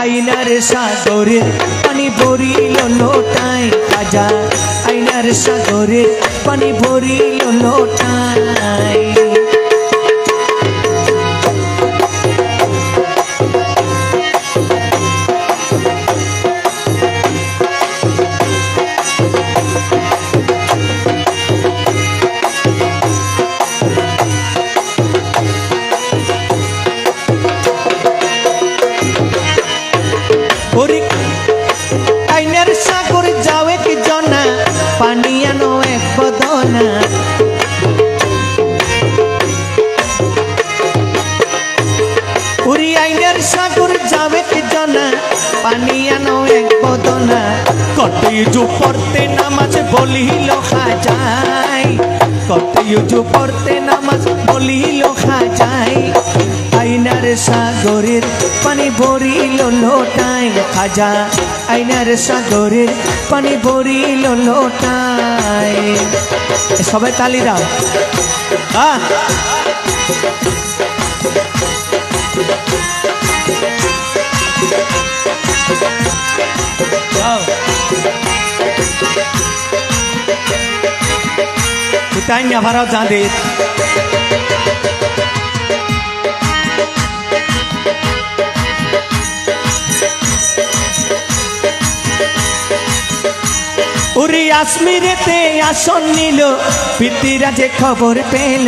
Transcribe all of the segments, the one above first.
আইনার সাগরে পানি ভরিল লোটায় খাজা আইনার সাগরে পানি ভরিল লোটায় আনো এক বদনা ওরে আইনার সাগর যাবে জনা পানিয়ানো এক বদনা কটি জুপরতে নামাজ বলিল খাজাই কত ইজু পড়তে নামাজ বলিল খাজাই। আইনার সাগরের পানি ভরিল লোটাই খাজা। আইনার সাগরের পানি ভরিল লোটাই সবাই তালি দাও। হ্যাঁ দাও। কোথায় না ভাড়াও যাদের। উরি আসমিরেতে আসন নিল পিতিরা যে খবর পেল।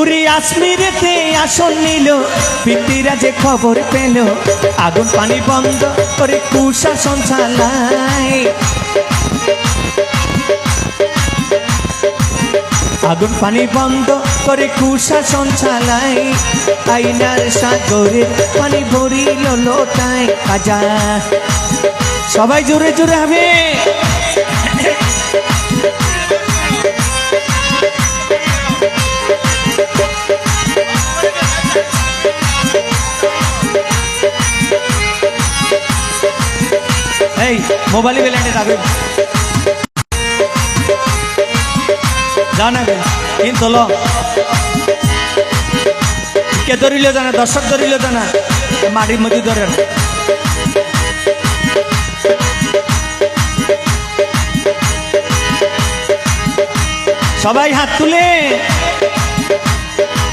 উরি আসমিরেতে আসন নিল পিতিরা যে খবর পেল। আগুন পানি বন্ধ করে কুশাসন চালায়। আগুন পানি বন্ধ করে কুশাসন চালাই, আইনার সাগরের পানি ভরিল লোটায় কাজা। সবাই জোরে জোরে হবে। মোবাইলে বেলান্ডে যাবে জানাবে কিন্তু ল। কে ধরিল জানা, দর্শক ধরিল জানা মাটির মধ্যে ধরেন। সবাই হাত তুলে।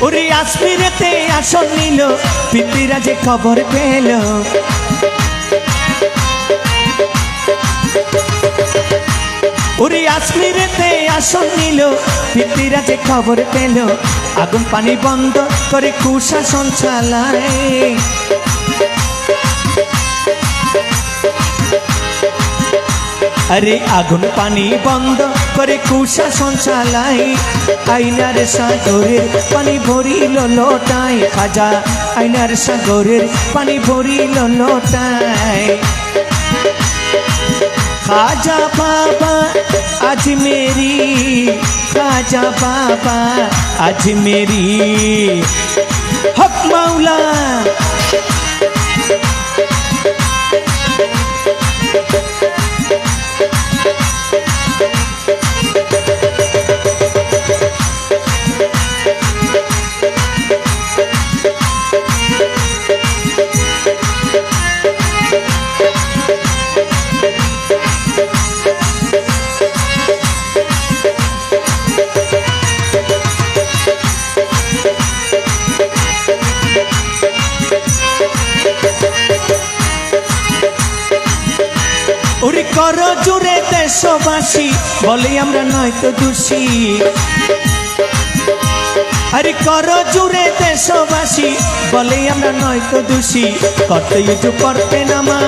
ওরে আসমিরেতে আসন নিল পিতিরা যে খবর পেল। ওরে আসমিরেতে আসন নিল যে খবর পেল, আগুন পানি বন্ধ করে কুশাসন চালায়। আরে আগুন পানি বন্ধ করে কুশাসন চালাই আইনার সাগরের পানি ভরিল লোটায়, খাজা আইনার সাগরের পানি ভরিল লোটায়। খাজা বাবা আজ মেরি খাজা বাবা আজ মেরি হক মাওলা কর জুড়ে দেশবাসী, বলে আমরা নয়তো দোষী। আরে কর জুড়ে দেশবাসী, বলে আমরা নয়তো দোষী। করতে ইজু করতে নামা,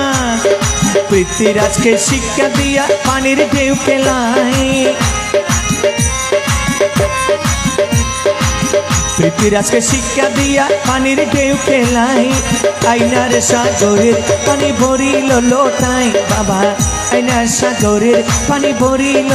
পৃথ্বীরাজকে শিক্ষা দিয়া পানির ঢেউ খেলাই পৃথ্বীরাজকে শিক্ষা দিয়া পানির ঢেউ খেলাই আইনার সাগরের পানি ভরিল লোটাই বাবা। আইনার সাগরের পানি ভরিল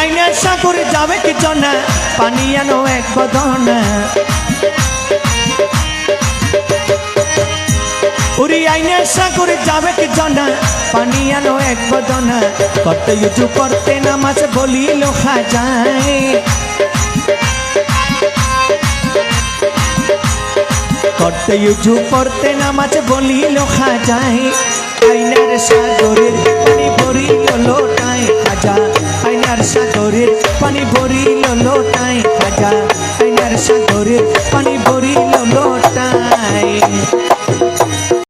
লোটাই সাগরে যাবে কি জনা? পানি আনো এক বদনা। উড়ি আইনের সাগরে যাবে কি জনা? পানি আনো এক বদনা। কত ইউজু করতে নামাজ বলিল খাজায় করতে ইউজু করতে নামাজ বলিল খাজায় আইনার সাগরের পানি ভরিল আইনার সাগরের পানি ভরিল লোটায় খাজা আইনার সাগরের পানি